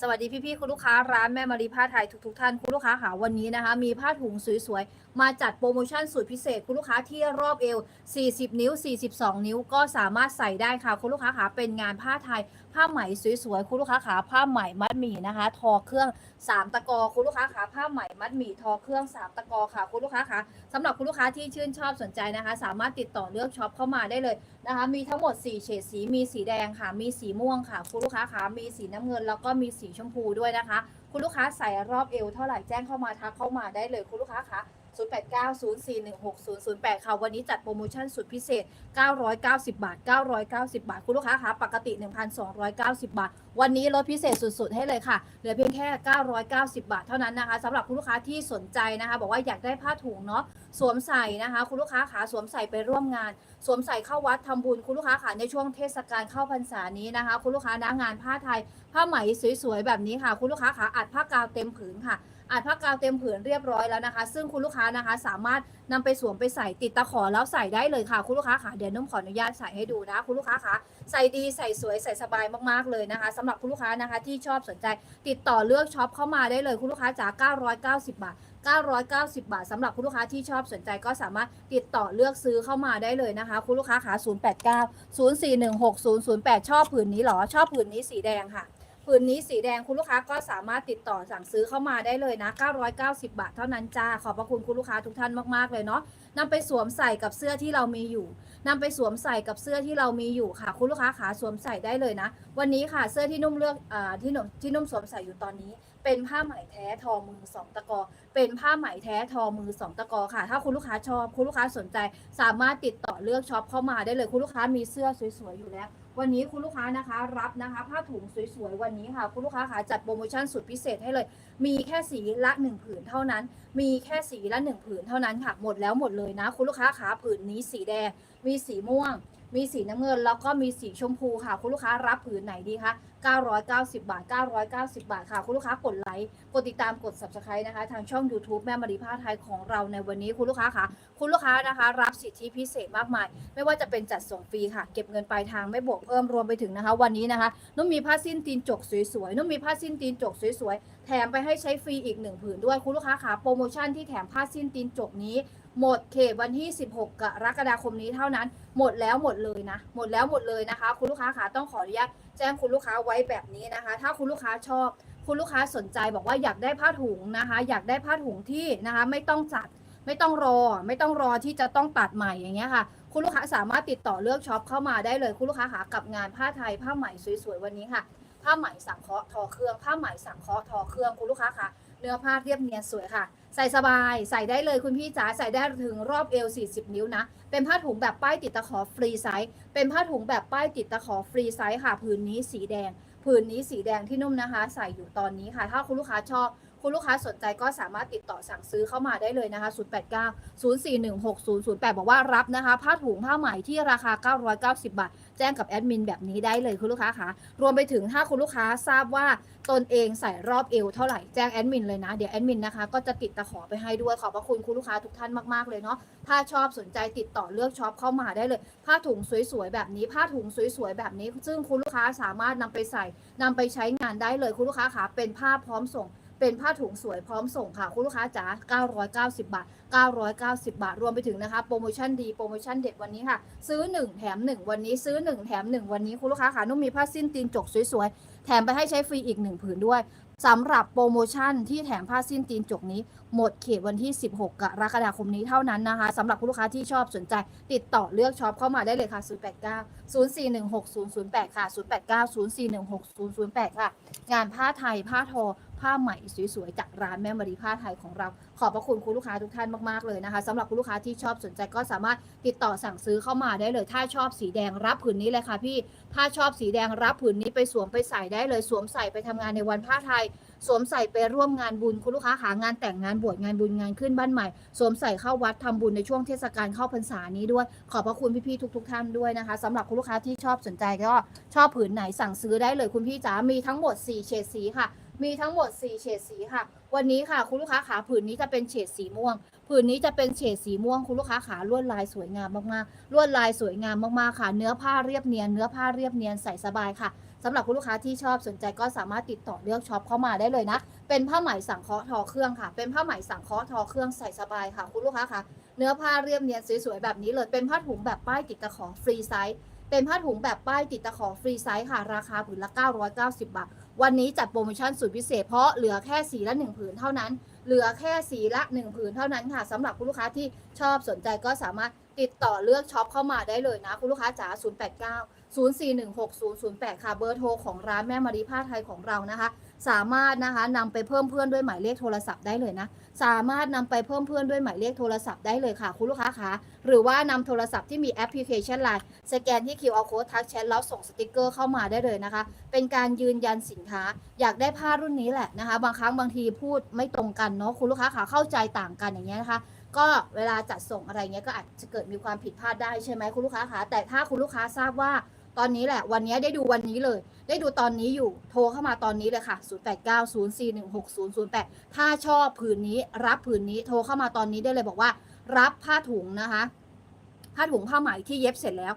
สวัสดีพี่ๆคุณลูกค้าร้านแม่มารีผ้าไทยทุกๆท่านคุณลูกค้าค่ะวันนี้นะคะ มีผ้าถุงสวยๆ มาจัดโปรโมชั่นสุดพิเศษคุณลูกค้าที่รอบเอว 40 นิ้ว 42 นิ้วก็สามารถใส่ได้ค่ะคุณลูกค้าค่ะเป็นงานผ้าไทยผ้าไหมสวยๆคุณลูกค้าขาผ้าไหมมัดหมี่นะคะ ทอเครื่อง3ตะกอคุณลูกค้าขาผ้าไหมมัดหมี่ทอเครื่อง3ตะกอค่ะคุณลูกค้าคะสำหรับคุณลูกค้าที่ชื่นชอบสนใจนะคะ สามารถติดต่อเลือกช็อปเข้ามาได้เลยนะคะ มีทั้งหมด4เฉดสีมีสีแดงค่ะ มีสีม่วงค่ะคุณลูกค้าคะมีสีน้ำเงิน แล้วก็มีสีชมพูด้วยนะคะ คุณลูกค้าใส่รอบเอวเท่าไหร่แจ้งเข้ามาทักเข้ามาได้เลยคุณลูกค้าคะ 0890416008 ค่ะ วันนี้จัดโปรโมชั่นสุดพิเศษ 990 บาท 990 บาท คุณลูกค้าคะปกติ 1,290 บาท วันนี้ลดพิเศษสุดๆ ให้เลยค่ะ เหลือเพียงแค่ 990 บาท เท่านั้นนะคะสำหรับคุณลูกค้าที่สนใจนะคะ บอกว่าอยากได้ผ้าถุงเนาะสวมใส่นะคะ คุณลูกค้าขาสวมใส่ไปร่วมงาน สวมใส่เข้าวัดทำบุญคุณลูกค้าขาในช่วงเทศกาลเข้าพรรษานี้นะคะ คุณลูกค้านะงานผ้าไทย ผ้าไหมสวยๆแบบนี้ค่ะ คุณลูกค้าขาอัดผ้ากาวเต็มผืนค่ะ อัดผ้ากาวเต็มผืนเรียบร้อยแล้วนะคะ ซึ่งคุณลูกค้านะคะ สามารถนำไปสวมไปใส่ติดตะขอแล้วใส่ได้เลยค่ะ คุณลูกค้าขาเดี๋ยวนุ่มขออนุญาตใส่ให้ดูนะ คุณลูกค้าขาใส่ดีใส่สวยใส่สบายมากๆเลยนะคะสำหรับคุณลูกค้านะคะที่ชอบสนใจ ติดต่อเลือกช็อปเข้ามาได้เลยคุณลูกค้าจ๋า990 บาท990 บาทสำหรับคุณลูกค้าที่ชอบสนใจก็สามารถติดต่อเลือกซื้อเข้ามาได้เลยนะคะ คุณลูกค้าขา089 0416 008 ชอบผืนนี้เหรอ ชอบผืนนี้สีแดงค่ะ ผืนนี้สีแดงคุณลูกค้าก็สามารถติดต่อสั่งซื้อเข้ามาได้เลยนะ 990 บาทเท่านั้นจ้า ขอบพระคุณคุณลูกค้าทุกท่านมากๆเลยเนาะนำไปสวมใส่กับเสื้อที่เรามีอยู่ นำไปสวมใส่กับเสื้อที่เรามีอยู่ค่ะ คุณลูกค้าขาสวมใส่ได้เลยนะ วันนี้ค่ะเสื้อที่นุ่มเลือกอที่นุ่มที่นุ่มสวมใส่อยู่ตอนนี้ เป็นผ้าไหมแท้ทอมือสองตะกอ เป็นผ้าไหมแท้ทอมือสองตะกอค่ะ ถ้าคุณลูกค้าชอบคุณลูกค้าสนใจ สามารถติดต่อเลือกช็อปเข้ามาได้เลย คุณลูกค้ามีเสื้อสวยๆอยู่แล้ววันนี้คุณลูกค้านะคะรับนะคะ ผ้าถุงสวยๆวันนี้ค่ะ คุณลูกค้าขาจัดโปรโมชั่นสุดพิเศษให้เลย มีแค่สีละหนึ่งผืนเท่านั้น มีแค่สีละหนึ่งผืนเท่านั้นค่ะหมดแล้วหมดเลยนะ คุณลูกค้าขาผืนนี้สีแดง มีสีม่วง มีสีน้ำเงิน แล้วก็มีสีชมพูค่ะ คุณลูกค้ารับผืนไหนดีคะ990 บาท 990 บาทค่ะ คุณลูกค้ากดไลค์ กดติดตาม กด subscribe นะคะ ทางช่อง YouTube แม่มารีผ้าไทยของเราในวันนี้คุณลูกค้าค่ะ คุณลูกค้านะคะ รับสิทธิพิเศษมากมาย ไม่ว่าจะเป็นจัดส่งฟรีค่ะ เก็บเงินปลายทางไม่บวกเพิ่มรวมไปถึงนะคะ วันนี้นะคะ นุ่มมีผ้าสิ้นตีนจกสวยๆ นุ่มมีผ้าสิ้นตีนจกสวยๆ แถมไปให้ใช้ฟรีอีกหนึ่งผืนด้วย คุณลูกค้าค่ะ โปรโมชั่นที่แถมผ้าสิ้นตีนจกนี้ หมดเขตวันที่ 16 กรกฎาคมนี้เท่านั้น หมดแล้วหมดเลยนะ หมดแล้วหมดเลยนะคะ คุณลูกค้าค่ะต้องขออนุญาตแจ้งคุณลูกค้าไว้แบบนี้นะคะ ถ้าคุณลูกค้าชอบ คุณลูกค้าสนใจบอกว่าอยากได้ผ้าถุงนะคะ อยากได้ผ้าถุงที่นะคะไม่ต้องจัดไม่ต้องรอ ไม่ต้องรอที่จะต้องตัดใหม่อย่างเงี้ยค่ะ คุณลูกค้าสามารถติดต่อเลือกช็อปเข้ามาได้เลย คุณลูกค้าหากับงานผ้าไทยผ้าไหมสวยๆวันนี้ค่ะ ผ้าไหมสังเคราะห์ทอเครื่อง ผ้าไหมสังเคราะห์ทอเครื่องคุณลูกค้าค่ะ เนื้อผ้าเรียบเนียนสวยค่ะ ใส่สบายใส่ได้เลยคุณพี่จ๋าใส่ได้ถึงรอบเอว 40 นิ้วนะ เป็นผ้าถุงแบบป้ายติดตะขอฟรีไซส์เป็นผ้าถุงแบบป้ายติดตะขอฟรีไซส์ค่ะผืนนี้สีแดงผืนนี้สีแดงที่นุ่มนะคะ ใส่อยู่ตอนนี้ค่ะ ถ้าคุณลูกค้าชอบ คุณลูกค้าสนใจก็สามารถติดต่อสั่งซื้อเข้ามาได้เลยนะคะ 089 0416 008 บอกว่ารับนะคะผ้าถุงผ้าไหมที่ราคา 990 บาท แจ้งกับแอดมินแบบนี้ได้เลยคุณลูกค้าคะรวมไปถึงถ้าคุณลูกค้าทราบว่าตนเองใส่รอบเอวเท่าไหร่แจ้งแอดมินเลยนะ เดี๋ยวแอดมินนะคะก็จะติดตะขอไปให้ด้วยขอบพระคุณคุณลูกค้าทุกท่านมากๆเลยเนาะถ้าชอบสนใจติดต่อเลือกช็อปเข้ามาได้เลย ผ้าถุงสวยๆแบบนี้ ผ้าถุงสวยๆแบบนี้ ซึ่งคุณลูกค้าสามารถนำไปใส่นำไปใช้งานได้เลยคุณลูกค้าคะเป็นผ้าพร้อมส่ง เป็นผ้าถุงสวยพร้อมส่งค่ะ คุณลูกค้าจ๋า990 บาท 990 บาท รวมไปถึงนะคะ โปรโมชั่นดี โปรโมชั่นเด็ดวันนี้ค่ะ ซื้อ 1 แถม 1 วันนี้ซื้อ 1 แถม 1 วันนี้ คุณลูกค้าค่ะนุ่มมีผ้าสิ้นตีนจกสวยๆ แถมไปให้ใช้ฟรีอีก 1 ผืนด้วยสำหรับโปรโมชั่นที่แถมผ้าสิ้นตีนจกนี้ หมดเขตวันที่ 16 กรกฎาคมนี้เท่านั้นนะคะสำหรับคุณลูกค้าที่ชอบสนใจ ติดต่อเลือกช็อปเข้ามาได้เลยค่ะ 089 0416 008 ค่ะ 089 0416 008 ค่ะ งานผ้าไทยผ้าทอ ผ้าไหมสวยๆจากร้านแม่มารีผ้าไทยของเรา ขอบพระคุณคุณลูกค้าทุกท่านมากๆเลยนะคะสำหรับคุณลูกค้าที่ชอบสนใจก็สามารถติดต่อสั่งซื้อเข้ามาได้เลย ถ้าชอบสีแดงรับผืนนี้เลยค่ะพี่ถ้าชอบสีแดงรับผืนนี้ไปสวมไปใส่ได้เลย สวมใส่ไปทำงานในวันผ้าไทย สวมใส่ไปร่วมงานบุญคุณลูกค้าหางานแต่งงานบวชงานบุญงานขึ้นบ้านใหม่ สวมใส่เข้าวัดทำบุญในช่วงเทศกาลเข้าพรรษานี้ด้วย ขอบพระคุณพี่ๆทุก ๆ ท่านด้วยนะคะสำหรับคุณลูกค้าที่ชอบสนใจก็ชอบผืนไหนสั่งซื้อได้เลยคุณพี่จ๋ามีทั้งหมด 4 เฉดสีค่ะ มีทั้งหมด 4 เฉดสีค่ะ วันนี้ค่ะ คุณลูกค้าขาผืนนี้จะเป็นเฉดสีม่วง ผืนนี้จะเป็นเฉดสีม่วง คุณลูกค้าขาลวดลายสวยงามมากๆลวดลายสวยงามมากๆค่ะ เนื้อผ้าเรียบเนียน เนื้อผ้าเรียบเนียนใส่สบายค่ะสำหรับคุณลูกค้าที่ชอบสนใจก็สามารถติดต่อเลือกช็อปเข้ามาได้เลยนะ เป็นผ้าไหมสังเคราะห์ทอเครื่องค่ะ เป็นผ้าไหมสังเคราะห์ทอเครื่องใส่สบายค่ะ คุณลูกค้าค่ะ เนื้อผ้าเรียบเนียนสวยๆแบบนี้เลย เป็นผ้าถุงแบบป้ายติดตะขอฟรีไซส์ เป็นผ้าถุงแบบป้ายติดตะขอฟรีไซส์ค่ะ ราคาผืนละ 990 บาท วันนี้จัดโปรโมชั่นสุดพิเศษเพราะเหลือแค่สีละ1ผืนเท่านั้น เหลือแค่สีละ1ผืนเท่านั้นค่ะสำหรับคุณลูกค้าที่ชอบสนใจก็สามารถติดต่อเลือกช็อปเข้ามาได้เลยนะ คุณลูกค้าจ๋า089 0416 008 ค่ะเบอร์โทรของร้านแม่มารีผ้าไทยของเรานะคะ สามารถนะคะนำไปเพิ่มเพื่อนด้วยหมายเลขโทรศัพท์ได้เลยนะ สามารถนำไปเพิ่มเพื่อนด้วยหมายเลขโทรศัพท์ได้เลยค่ะ คุณลูกค้าคะหรือว่านำโทรศัพท์ที่มีแอปพลิเคชันไลน์สแกนที่ QR code ทักแชทแล้วส่งสติกเกอร์เข้ามาได้เลยนะคะ เป็นการยืนยันสินค้า อยากได้ผ้ารุ่นนี้แหละนะคะ บางครั้งบางทีพูดไม่ตรงกันเนาะคุณลูกค้าขาเข้าใจต่างกันอย่างเงี้ยนะคะก็เวลาจัดส่งอะไรเงี้ยก็อาจจะเกิดมีความผิดพลาดได้ใช่ไหมคุณลูกค้าคะแต่ถ้าคุณลูกค้าทราบว่า ตอนนี้แหละ วันนี้ได้ดูวันนี้เลย ได้ดูตอนนี้อยู่โทรเข้ามาตอนนี้เลยค่ะ 0890416008 ถ้าชอบผืนนี้รับผืนนี้โทรเข้ามาตอนนี้ได้เลยบอกว่า รับผ้าถุงนะคะ ผ้าถุงผ้าไหมที่เย็บเสร็จแล้ว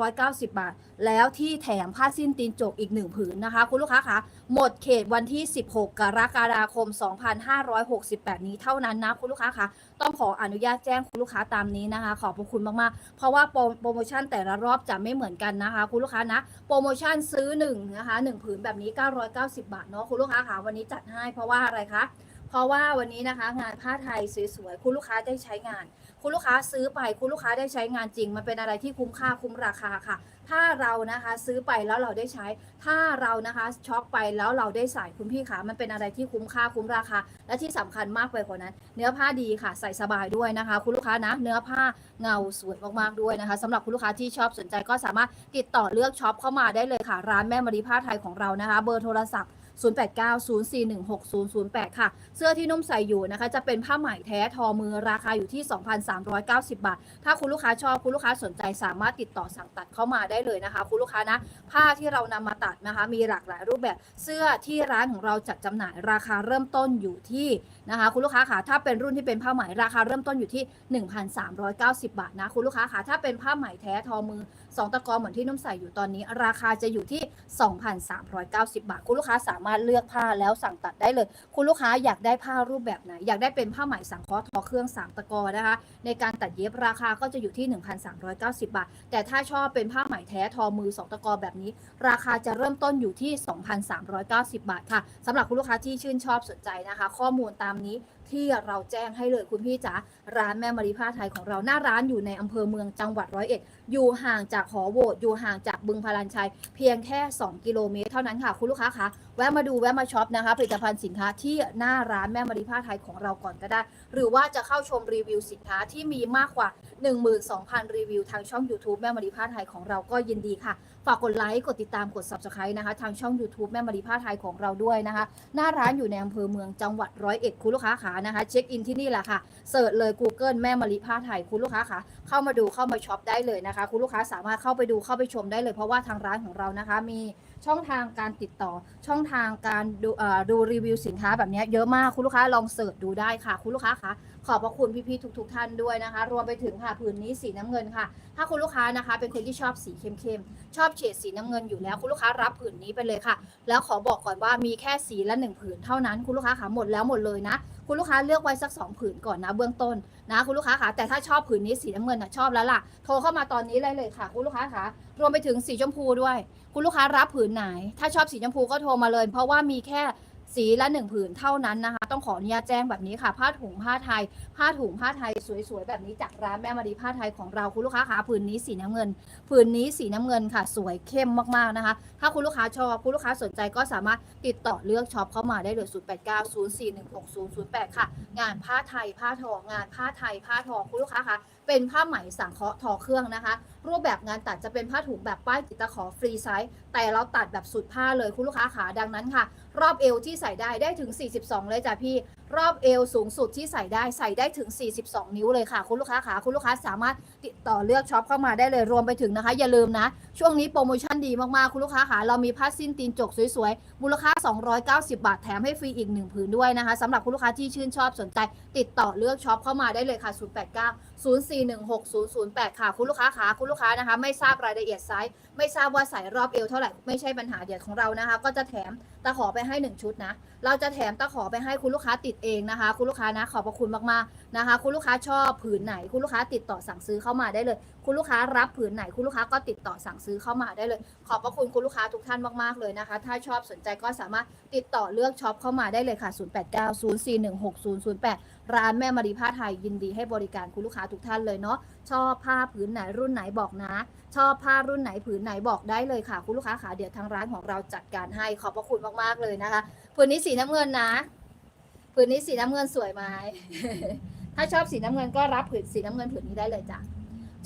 990 บาท แล้วที่แถมผ้าสิ้นตีนจกอีกหนึ่งผืนนะคะ คุณลูกค้าคะหมดเขตวันที่ 16 กรกฎาคม 2568 นี้เท่านั้นนะคุณลูกค้าคะต้องขออนุญาตแจ้งคุณลูกค้าตามนี้นะคะ ขอบพระคุณมากๆ เพราะว่าโปรโปรโมชั่นแต่ละรอบจะไม่เหมือนกันนะคะ คุณลูกค้านะ โปรโมชั่นซื้อ1นะคะ1ผืนแบบนี้ 990 บาทเนาะคุณลูกค้าคะวันนี้จัดให้เพราะว่าอะไรคะ เพราะว่าวันนี้นะคะงานผ้าไทยสวยๆคุณลูกค้าได้ใช้งาน คุณลูกค้าซื้อไปคุณลูกค้าได้ใช้งานจริง มันเป็นอะไรที่คุ้มค่าคุ้มราคาค่ะ ถ้าเรานะคะซื้อไปแล้วเราได้ใช้ ถ้าเรานะคะช็อปไปแล้วเราได้ใส่คุณพี่คะมันเป็นอะไรที่คุ้มค่าคุ้มราคา และที่สำคัญมากไปกว่านั้น เนื้อผ้าดีค่ะ ใส่สบายด้วยนะคะ คุณลูกค้านะ เนื้อผ้าเงาสวยมากๆด้วยนะคะสำหรับคุณลูกค้าที่ชอบสนใจก็สามารถติดต่อเลือกช็อปเข้ามาได้เลยค่ะ ร้านแม่มารีผ้าไทยของเรานะคะ เบอร์โทรศัพท์ 0890416008 ค่ะ เสื้อที่นุ่มใส่อยู่นะคะ จะเป็นผ้าไหมแท้ทอมือราคาอยู่ที่ 2,390 บาท ถ้าคุณลูกค้าชอบคุณลูกค้าสนใจสามารถติดต่อสั่งตัดเข้ามาได้เลยนะคะ คุณลูกค้านะ ผ้าที่เรานำมาตัดนะคะ มีหลากหลายรูปแบบเสื้อที่ร้านของเราจัดจำหน่ายราคาเริ่มต้นอยู่ที่นะคะ คุณลูกค้าค่ะถ้าเป็นรุ่นที่เป็นผ้าไหมราคาเริ่มต้นอยู่ที่ 1,390 บาทนะคุณลูกค้าค่ะถ้าเป็นผ้าไหมแท้ทอมือ สองตะกอเหมือนที่นุ่มใส่อยู่ตอนนี้ ราคาจะอยู่ที่ 2,390 บาท คุณลูกค้าสามารถเลือกผ้าแล้วสั่งตัดได้เลย คุณลูกค้าอยากได้ผ้ารูปแบบไหน อยากได้เป็นผ้าไหมสังเคราะห์ทอเครื่องสามตะกอนะคะ ในการตัดเย็บราคาก็จะอยู่ที่ 1,390 บาท แต่ถ้าชอบเป็นผ้าไหมแท้ทอมือสองตะกอแบบนี้ ราคาจะเริ่มต้นอยู่ที่ 2,390 บาทค่ะสำหรับคุณลูกค้าที่ชื่นชอบสนใจนะคะ ข้อมูลตามนี้ที่เราแจ้งให้เลยคุณพี่จ๋าร้านแม่มารีผ้าไทยของเราหน้าร้านอยู่ในอำเภอเมืองจังหวัดร้อยเอ็ดอยู่ห่างจากหอโหวตอยู่ห่างจากบึงพารันชัย เพียงแค่ 2 กิโลเมตร เท่านั้นค่ะคุณลูกค้าคะแวะมาดูแวะมาช็อปนะคะผลิตภัณฑ์สินค้าที่หน้าร้านแม่มารีผ้าไทยของเราก่อนก็ได้ หรือว่าจะเข้าชมรีวิวสินค้าที่มีมากกว่า 12,000 รีวิวทางช่อง YouTube แม่มารีผ้าไทยของเราก็ยินดีค่ะฝากกดไลค์กดติดตามกด Subscribe นะคะ ทางช่อง YouTube แม่มารีผ้าไทยของเราด้วยนะคะ หน้าร้านอยู่ในอำเภอเมืองจังหวัดร้อยเอ็ดคุณลูกค้าขานะคะ เช็คอินที่นี่แหละค่ะเสิร์ชเลย Google แม่มารีผ้าไทยคุณลูกค้าคะเข้ามาดูเข้ามาช็อปได้เลยนะคะ คุณลูกค้าสามารถเข้าไปดูเข้าไปชมได้เลย เพราะว่าทางร้านของเรานะคะ มีช่องทางการติดต่อ ช่องทางการดูอ่อดูรีวิวสินค้าแบบนี้เยอะมากคุณลูกค้าลองเสิร์ชดูได้ค่ะ คุณลูกค้าคะ ขอบพระคุณพี่ๆทุก ๆ ท่านด้วยนะคะ รวมไปถึงค่ะผืนนี้สีน้ำเงินค่ะ ถ้าคุณลูกค้านะคะ เป็นคนที่ชอบสีเข้มๆชอบเฉดสีน้ำเงินอยู่แล้วคุณลูกค้ารับผืนนี้ไปเลยค่ะ แล้วขอบอกก่อนว่ามีแค่สีละหนึ่งผืนเท่านั้นคุณลูกค้าขาหมดแล้วหมดเลยนะคุณลูกค้าเลือกไว้สัก 2 ผืนก่อนนะเบื้องต้นนะคุณลูกค้าขาแต่ถ้าชอบผืนนี้สีน้ำเงินนะชอบแล้วล่ะโทรเข้ามาตอนนี้เลยเลยค่ะ คุณลูกค้าขารวมไปถึงสีชมพูด้วย คุณลูกค้ารับผืนไหน ถ้าชอบสีชมพูก็โทรมาเลย เพราะว่ามีแค่ สีละหนึ่งผืนเท่านั้นนะคะ ต้องขออนุญาตแจ้งแบบนี้ค่ะ ผ้าถุงผ้าไทย ผ้าถุงผ้าไทยสวยๆแบบนี้จากร้านแม่มารีผ้าไทยของเราคุณลูกค้าขาผืนนี้สีน้ำเงิน ผืนนี้สีน้ำเงินค่ะ สวยเข้มมากๆนะคะ ถ้าคุณลูกค้าชอบคุณลูกค้าสนใจก็สามารถติดต่อเลือกช็อปเข้ามาได้เลย0890416008 ค่ะ งานผ้าไทยผ้าทองงานผ้าไทยผ้าทองคุณลูกค้าคะเป็นผ้าไหมสังเคราะห์ทอเครื่องนะคะ รูปแบบงานตัดจะเป็นผ้าถุงแบบป้ายติดตะขอฟรีไซส์ แต่เราตัดแบบสุดผ้าเลยคุณลูกค้าขาดังนั้นค่ะ รอบเอวที่ใส่ได้ได้ถึง 42 เลยจ้ะพี่ รอบเอวสูงสุดที่ใส่ได้ใส่ได้ถึง 42 นิ้วเลยค่ะ คุณลูกค้าขาคุณลูกค้าสามารถติดต่อเลือกช็อปเข้ามาได้เลยรวมไปถึงนะคะ อย่าลืมนะ ช่วงนี้โปรโมชั่นดีมากๆคุณลูกค้าขาเรามีผ้าสิ้นตีนจกสวยๆมูลค่า 290 บาทแถมให้ฟรีอีก1ผืนด้วยนะคะสำหรับคุณลูกค้าที่ชื่นชอบสนใจ ติดต่อเลือกช็อปเข้ามาได้เลยค่ะ 089 0416 008 ค่ะ คุณลูกค้าขาคุณลูกค้านะคะ ไม่ทราบรายละเอียดไซส์ไม่ทราบว่าใส่รอบเอวเท่าไหร่ไม่ใช่ปัญหาเดียวของเรานะคะ ก็จะแถมตะขอไปให้หนึ่งชุดนะ เราจะแถมตะขอไปให้คุณลูกค้าติดเองนะคะ คุณลูกค้านะขอบพระคุณมากๆนะคะ คุณลูกค้าชอบผืนไหน คุณลูกค้าติดต่อสั่งซื้อเข้ามาได้เลย คุณลูกค้ารับผืนไหน คุณลูกค้าก็ติดต่อสั่งซื้อเข้ามาได้เลย ขอบพระคุณคุณลูกค้าทุกท่านมากๆเลยนะคะ ถ้าชอบสนใจก็สามารถติดต่อเลือกช็อปเข้ามาได้เลยค่ะ 0890416008ร้านแม่มารีผ้าไทยยินดีให้บริการคุณลูกค้าทุกท่านเลยเนาะชอบผ้าผืนไหนรุ่นไหนบอกนะ ชอบผ้ารุ่นไหนผืนไหนบอกได้เลยค่ะ คุณลูกค้าขาเดี๋ยวทางร้านของเราจัดการให้ขอบพระคุณมากๆเลยนะคะผืนนี้สีน้ำเงินนะผืนนี้สีน้ำเงินสวยไหมถ้าชอบสีน้ำเงินก็รับผืนสีน้ำเงินผืนนี้ได้เลยจ้ะ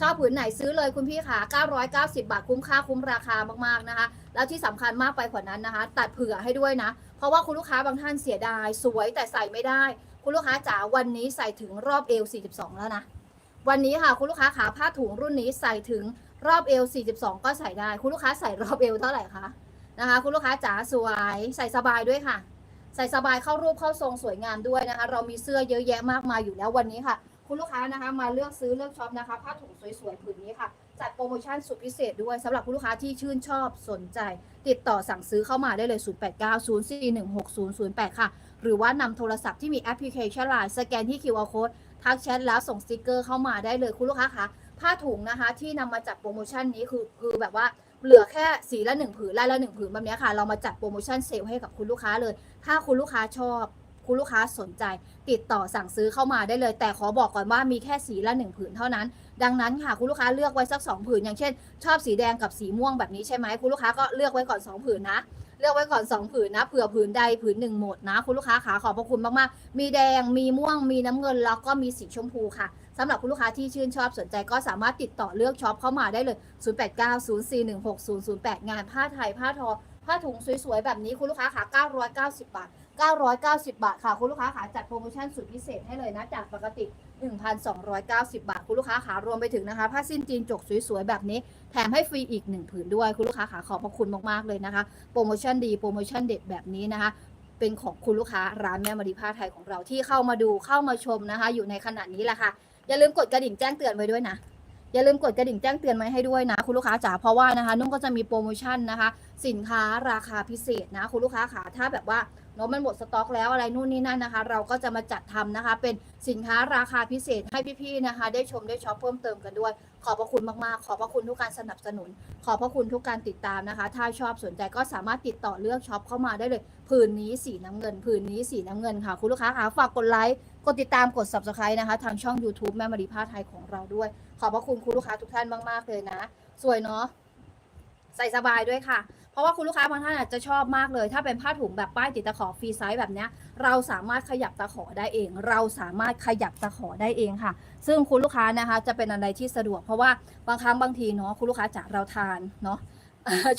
ชอบผืนไหนซื้อเลยคุณพี่ขา990 บาทคุ้มค่าคุ้มราคามากๆนะคะ แล้วที่สำคัญมากไปกว่านั้นนะคะ ตัดเผื่อให้ด้วยนะ เพราะว่าคุณลูกค้าบางท่านเสียดาย สวยแต่ใส่ไม่ได้ คุณลูกค้าจ๋าวันนี้ใส่ถึงรอบเอว 42 แล้วนะ วันนี้ค่ะคุณลูกค้าขาผ้าถุงรุ่นนี้ใส่ถึงรอบเอว 42 ก็ใส่ได้ คุณลูกค้าใส่รอบเอวเท่าไหร่คะนะคะ คุณลูกค้าจ๋าสวยใส่สบายด้วยค่ะ ใส่สบายเข้ารูปเข้าทรงสวยงามด้วยนะคะ เรามีเสื้อเยอะแยะมากมายอยู่แล้ววันนี้ค่ะ คุณลูกค้านะคะมาเลือกซื้อเลือกช็อปนะคะผ้าถุงสวยๆผืนนี้ค่ะจัดโปรโมชั่นสุดพิเศษด้วยสำหรับคุณลูกค้าที่ชื่นชอบสนใจ ติดต่อสั่งซื้อเข้ามาได้เลย 0890416008 ค่ะ หรือว่านำโทรศัพท์ที่มีแอปพลิเคชัน Line สแกนที่ QR code ทักแชทแล้วส่งสติกเกอร์เข้ามาได้เลยคุณลูกค้าคะผ้าถุงนะคะที่นำมาจัดโปรโมชั่นนี้คือคือแบบว่าเหลือแค่สีละหนึ่งผืนลายละหนึ่งผืนแบบนี้ค่ะ เรามาจัดโปรโมชั่นเซลให้กับคุณลูกค้าเลย ถ้าคุณลูกค้าชอบ คุณลูกค้าสนใจ ติดต่อสั่งซื้อเข้ามาได้เลย แต่ขอบอกก่อนว่ามีแค่สีละหนึ่งผืนเท่านั้น ดังนั้นค่ะคุณลูกค้าเลือกไว้สักสองผืน อย่างเช่น ชอบสีแดงกับสีม่วงแบบนี้ใช่ไหมคุณลูกค้าก็เลือกไว้ก่อนสองผืนนะ เลือกไว้ก่อน 2 ผืนนะ เผื่อผืนใดผืนหนึ่งหมดนะ คุณลูกค้าขาขอบพระคุณมากๆ มีแดง มีม่วง มีน้ำเงิน แล้วก็มีสีชมพูค่ะสำหรับคุณลูกค้าที่ชื่นชอบสนใจก็สามารถติดต่อเลือกช็อปเข้ามาได้เลย 0890416008 งานผ้าไทยผ้าทอ ผ้าถุงสวยๆ แบบนี้คุณลูกค้าขา990 บาท 990 บาทค่ะ คุณลูกค้าขาจัดโปรโมชั่นสุดพิเศษให้เลยนะ จากปกติ 1,290 บาท คุณลูกค้าขารวมไปถึงนะคะ ผ้าสิ้นจีนจกสวยๆ แบบนี้ แถมให้ฟรีอีก 1 ผืนด้วย คุณลูกค้าขาขอบพระคุณมากๆเลยนะคะ โปรโมชั่นดี โปรโมชั่นเด็ดแบบนี้นะคะ เป็นของคุณลูกค้าร้านแม่มารีผ้าไทยของเราที่เข้ามาดูเข้ามาชมนะคะ อยู่ในขณะนี้แหละค่ะ อย่าลืมกดกระดิ่งแจ้งเตือนไว้ด้วยนะ อย่าลืมกดกระดิ่งแจ้งเตือนไว้ให้ด้วยนะ คุณลูกค้าจ๋าเพราะว่านะคะนุ่งก็จะมีโปรโมชั่นนะคะ สินค้าราคาพิเศษนะ คุณลูกค้าขาถ้าแบบว่าเนาะมันหมดสต็อกแล้วอะไรนู่นนี่นั่นนะคะ เราก็จะมาจัดทำนะคะ เป็นสินค้าราคาพิเศษให้พี่ๆนะคะ ได้ชมได้ช็อปเพิ่มเติมกันด้วย ขอบพระคุณมากๆ ขอบพระคุณทุกการสนับสนุน ขอบพระคุณทุกการติดตามนะคะ ถ้าชอบสนใจก็สามารถติดต่อเลือกช็อปเข้ามาได้เลย ผืนนี้สีน้ำเงิน ผืนนี้สีน้ำเงินค่ะ คุณลูกค้าคะฝากกดไลค์ กดติดตาม กด subscribe นะคะ ทางช่อง YouTube แม่มารีผ้าไทยของเราด้วย ขอบพระคุณคุณลูกค้าทุกท่านมากๆเลยนะ สวยเนาะ ใส่สบายด้วยค่ะ เพราะว่าคุณลูกค้าบางท่านอาจจะชอบมากเลย ถ้าเป็นผ้าถุงแบบป้ายติดตะขอฟรีไซส์แบบนี้เราสามารถขยับตะขอได้เอง เราสามารถขยับตะขอได้เองค่ะ ซึ่งคุณลูกค้านะคะจะเป็นอะไรที่สะดวก เพราะว่าบางครั้งบางทีเนาะคุณลูกค้าจากเราทานเนาะ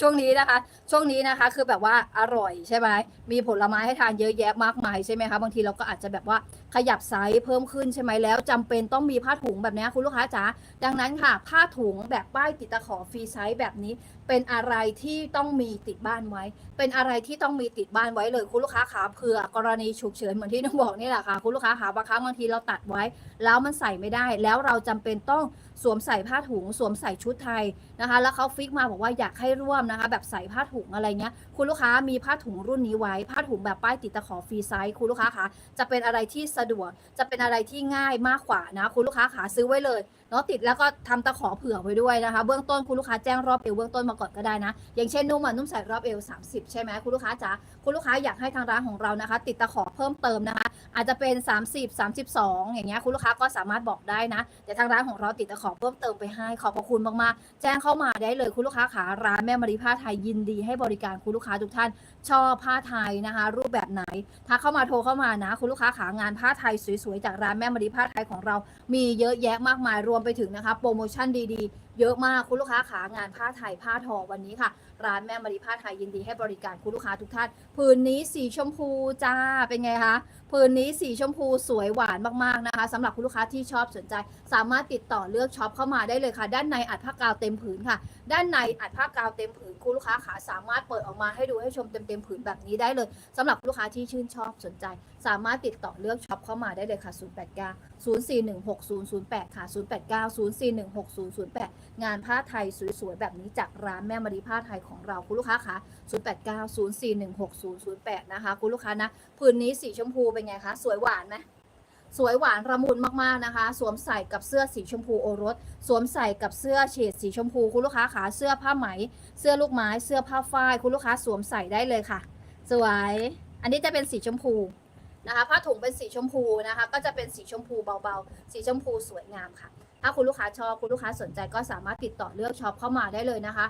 ช่วงนี้นะคะ ช่วงนี้นะคะคือแบบว่าอร่อยใช่ไหมมีผลไม้ให้ทานเยอะแยะมากมายใช่ไหมคะบางทีเราก็อาจจะแบบว่าขยับไซส์เพิ่มขึ้นใช่ไหมแล้วจำเป็นต้องมีผ้าถุงแบบนี้คุณลูกค้าจ๋าดังนั้นค่ะ ผ้าถุงแบบป้ายติดตะขอฟรีไซส์แบบนี้ เป็นอะไรที่ต้องมีติดบ้านไว้ เป็นอะไรที่ต้องมีติดบ้านไว้เลยคุณลูกค้าขาเผื่อกรณีฉุกเฉินเหมือนที่น้องบอกนี่แหละค่ะคุณลูกค้าขาบางครั้งบางทีเราตัดไว้ แล้วมันใส่ไม่ได้ แล้วเราจำเป็นต้องสวมใส่ผ้าถุงสวมใส่ชุดไทยนะคะ แล้วเขาฟิกมาบอกว่าอยากให้ร่วมนะคะ แบบใส่ผ้าถุงอะไรเงี้ย คุณลูกค้ามีผ้าถุงรุ่นนี้ไว้ ผ้าถุงแบบป้ายติดตะขอฟรีไซส์คุณลูกค้าคะจะเป็นอะไรที่สะดวก จะเป็นอะไรที่ง่ายมากกว่านะ คุณลูกค้าขาซื้อไว้เลยเนาะติดแล้วก็ทำตะขอเผื่อไว้ด้วยนะคะ เบื้องต้นคุณลูกค้าแจ้งรอบเอวเบื้องต้นมาก่อนก็ได้นะ อย่างเช่นนุ่มอะนุ่มใส่รอบเอว30 ใช่ไหมคุณลูกค้าจ๋าคุณลูกค้าอยากให้ทางร้านของเรานะคะ ติดตะขอเพิ่มเติมนะคะ อาจจะเป็น 30 32 อย่างเงี้ยคุณลูกค้าก็สามารถบอกได้นะเดี๋ยวทางร้านของเราติดตะขอเพิ่มเติมไปให้ขอบพระคุณมากๆแจ้งเข้ามาได้เลยคุณลูกค้าขาร้านแม่มารีผ้าไทยยินดีให้บริการคุณลูกค้าทุกท่าน ชอบผ้าไทยนะคะ รูปแบบไหนทักเข้ามาโทรเข้ามานะ คุณลูกค้าขางานผ้าไทยสวยๆจากร้านแม่มารีผ้าไทยของเรา มีเยอะแยะมากมายรวมไปถึงนะคะ โปรโมชั่นดีๆ เยอะมากคุณลูกค้าขางานผ้าไทยผ้าทอวันนี้ค่ะ ร้านแม่มารีผ้าไทยยินดีให้บริการคุณลูกค้าทุกท่านผืนนี้สีชมพูจ้าเป็นไงคะผืนนี้สีชมพูสวยหวานมากๆนะคะสำหรับคุณลูกค้าที่ชอบสนใจ สามารถติดต่อเลือกช็อปเข้ามาได้เลยค่ะ ด้านในอัดผ้ากาวเต็มผืนค่ะ ด้านในอัดผ้ากาวเต็มผืน คุณลูกค้าขาสามารถเปิดออกมาให้ดูให้ชมเต็มๆผืนแบบนี้ได้เลยสำหรับลูกค้าที่ชื่นชอบสนใจ สามารถติดต่อเลือกช็อปเข้ามาได้เลยค่ะ 089 0416 008 ค่ะ 089 0416 008 งานผ้าไทยสวยๆ แบบนี้จากร้านแม่มารีผ้าไทยของเราคุณลูกค้าคะ089 0416 008 นะคะ คุณลูกค้านะผืนนี้สีชมพูเป็นไงคะสวยหวานไหม สวยหวานระมุนมากๆนะคะ สวมใส่กับเสื้อสีชมพูโอรส สวมใส่กับเสื้อเฉดสีชมพูคุณลูกค้าขาเสื้อผ้าไหม เสื้อลูกไม้ เสื้อผ้าฝ้ายคุณลูกค้าสวมใส่ได้เลยค่ะ สวย อันนี้จะเป็นสีชมพูนะคะ ผ้าถุงเป็นสีชมพูนะคะ ก็จะเป็นสีชมพูเบาๆ สีชมพูสวยงามค่ะ ถ้าคุณลูกค้าชอบคุณลูกค้าสนใจก็สามารถติดต่อเลือกช็อปเข้ามาได้เลยนะคะ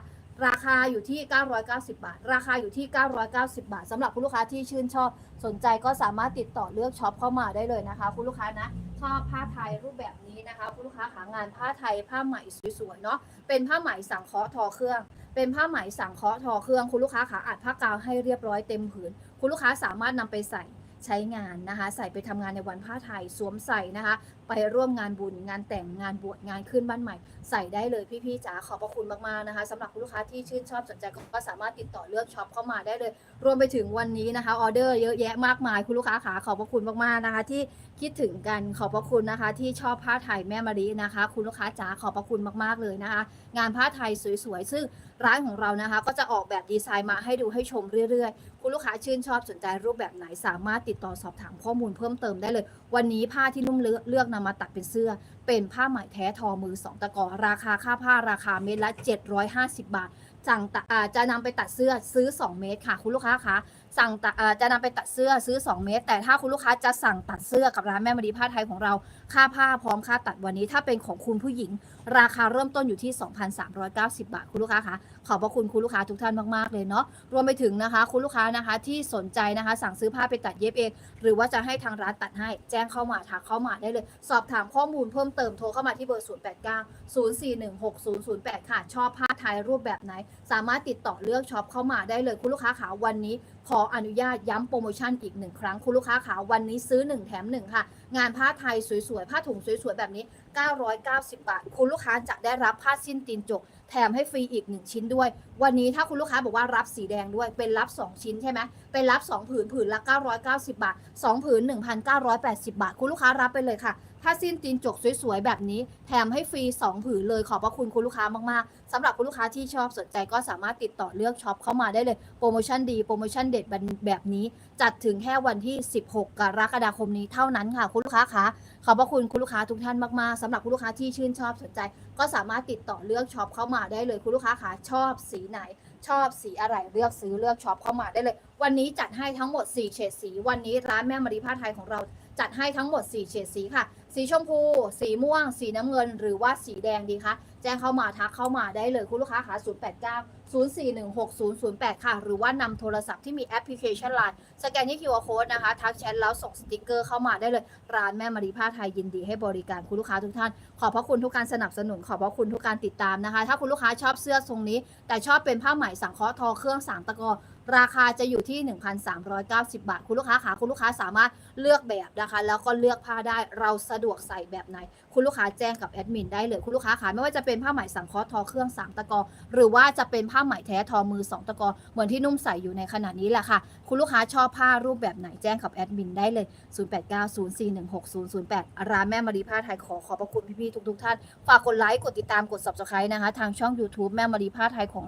ราคาอยู่ที่ 990 บาท ราคาอยู่ที่ 990 บาทสำหรับคุณลูกค้าที่ชื่นชอบสนใจก็สามารถติดต่อเลือกช็อปเข้ามาได้เลยนะคะ คุณลูกค้านะชอบผ้าไทยรูปแบบนี้นะคะ คุณลูกค้าหางานผ้าไทยผ้าไหมสวยๆเนาะเป็นผ้าไหมสังเคราะห์ทอเครื่อง เป็นผ้าไหมสังเคราะห์ทอเครื่อง คุณลูกค้าขาอัดผ้ากาวให้เรียบร้อยเต็มผืน คุณลูกค้าสามารถนำไปใส่ใช้งานนะคะ ใส่ไปทำงานในวันผ้าไทยสวมใส่นะคะ ไปร่วมงานบุญงานแต่งงานบวชงานขึ้นบ้านใหม่ ใส่ได้เลยพี่ๆจ๋าขอบพระคุณมากๆนะคะสำหรับคุณลูกค้าที่ชื่นชอบสนใจก็สามารถติดต่อเลือกช็อปเข้ามาได้เลย รวมไปถึงวันนี้นะคะออเดอร์เยอะแยะมากมายคุณลูกค้าขาขอบพระคุณมากๆนะคะ ที่คิดถึงกันขอบพระคุณนะคะ ที่ชอบผ้าไทยแม่มารีนะคะ คุณลูกค้าจ๋าขอบพระคุณมากๆเลยนะคะ งานผ้าไทยสวยๆซึ่งร้านของเรานะคะ ก็จะออกแบบดีไซน์มาให้ดูให้ชมเรื่อยๆ คุณลูกค้าชื่นชอบสนใจรูปแบบไหนสามารถติดต่อสอบถามข้อมูลเพิ่มเติมได้เลย วันนี้ผ้าที่นุ่มเลือกเลือกนำมาตัดเป็นเสื้อ เป็นผ้าไหมแท้ทอมือสองตะกอ ราคาค่าผ้าราคาเม็ดละ 750 บาทสั่งตะนำจะนำไปตัดเสื้อซื้อ 2 เมตรค่ะ คุณลูกค้าคะสั่งตะจะนำไปตัดเสื้อซื้อ 2 เมตร แต่ถ้าคุณลูกค้าจะสั่งตัดเสื้อกับร้านแม่มารีผ้าไทยของเรา ค่าผ้าพร้อมค่าตัดวันนี้ ถ้าเป็นของคุณผู้หญิง ราคาเริ่มต้นอยู่ที่ 2,390 บาทคุณลูกค้าคะขอบพระคุณคุณลูกค้าทุกท่านมากๆเลยเนาะรวมไปถึงนะคะ คุณลูกค้านะคะที่สนใจนะคะ สั่งซื้อผ้าไปตัดเย็บเอง หรือว่าจะให้ทางร้านตัดให้แจ้งเข้ามาทักเข้ามาได้เลย สอบถามข้อมูลเพิ่มเติมโทรเข้ามาที่เบอร์ 089 041 6008 ค่ะชอบผ้าไทยรูปแบบไหน สามารถติดต่อเลือกช็อปเข้ามาได้เลยคุณลูกค้าขาวันนี้ขออนุญาตย้ำโปรโมชั่นอีกหนึ่งครั้งคุณลูกค้าขาวันนี้ซื้อ 1 แถม 1 ค่ะ งานผ้าไทยสวยๆ ผ้าถุงสวยๆ แบบนี้ 990 บาท คุณลูกค้าจะได้รับผ้าสิ้นตีนจก แถมให้ฟรีอีก 1 ชิ้นด้วย วันนี้ถ้าคุณลูกค้าบอกว่ารับสีแดงด้วย เป็นรับ 2 ชิ้นใช่ไหมเป็นรับ 2 ผืนผืนละ 990 บาท 2 ผืน 1,980 บาท คุณลูกค้ารับไปเลยค่ะ ผ้าสิ้นตีนจกสวยๆ แบบนี้ แถมให้ฟรี 2 ผืนเลยขอบพระคุณคุณลูกค้ามากๆสำหรับคุณลูกค้าที่ชอบสนใจก็สามารถติดต่อเลือกช็อปเข้ามาได้เลย โปรโมชั่นดีโปรโมชั่นเด็ดแบบนี้ จัดถึงแค่วันที่ 16 กรกฎาคมนี้เท่านั้นค่ะ คุณลูกค้าคะขอบพระคุณคุณลูกค้าทุกท่านมากๆสำหรับคุณลูกค้าที่ชื่นชอบสนใจ ก็สามารถติดต่อเลือกช็อปเข้ามาได้เลยคุณลูกค้าคะชอบสีไหนชอบสีอะไรเลือกซื้อเลือกช็อปเข้ามาได้เลย วันนี้จัดให้ทั้งหมด 4 เฉดสี วันนี้ร้านแม่มารีผ้าไทยของเราจัดให้ทั้งหมด 4 เฉดสีค่ะ สีชมพู สีม่วง สีน้ำเงิน หรือว่าสีแดงดีคะ แจ้งเข้ามาทักเข้ามาได้เลยคุณลูกค้าค่ะ089 0416 008 ค่ะ หรือว่านำโทรศัพท์ที่มีแอปพลิเคชันไลน์สแกนที่ QR code นะคะ ทักแชทแล้วส่งสติกเกอร์เข้ามาได้เลย ร้านแม่มารีผ้าไทยยินดีให้บริการคุณลูกค้าทุกท่าน ขอบพระคุณทุกการสนับสนุน ขอบพระคุณทุกการติดตามนะคะ ถ้าคุณลูกค้าชอบเสื้อทรงนี้ แต่ชอบเป็นผ้าไหมสังเคราะห์ทอเครื่องสามตะกอ ราคาจะอยู่ที่ 1,390 บาท คุณลูกค้าค่ะคุณลูกค้าสามารถเลือกแบบนะคะ แล้วก็เลือกผ้าได้เราสะดวกใส่แบบไหน คุณลูกค้าแจ้งกับแอดมินได้เลย คุณลูกค้าค่ะไม่ว่าจะเป็นผ้าไหมสังเคราะห์ทอเครื่องสามตะกอ หรือว่าจะเป็นผ้าไหมแท้ทอมือสองตะกอ เหมือนที่นุ่มใส่อยู่ในขณะนี้แหละค่ะ คุณลูกค้าชอบผ้ารูปแบบไหนแจ้งกับแอดมินได้เลย 0890416008 ร้านแม่มารีผ้าไทยขอขอบพระคุณพี่ๆทุกๆท่าน ฝากกดไลค์กดติดตามกด subscribe นะคะทางช่อง YouTube แม่มารีผ้าไทยของ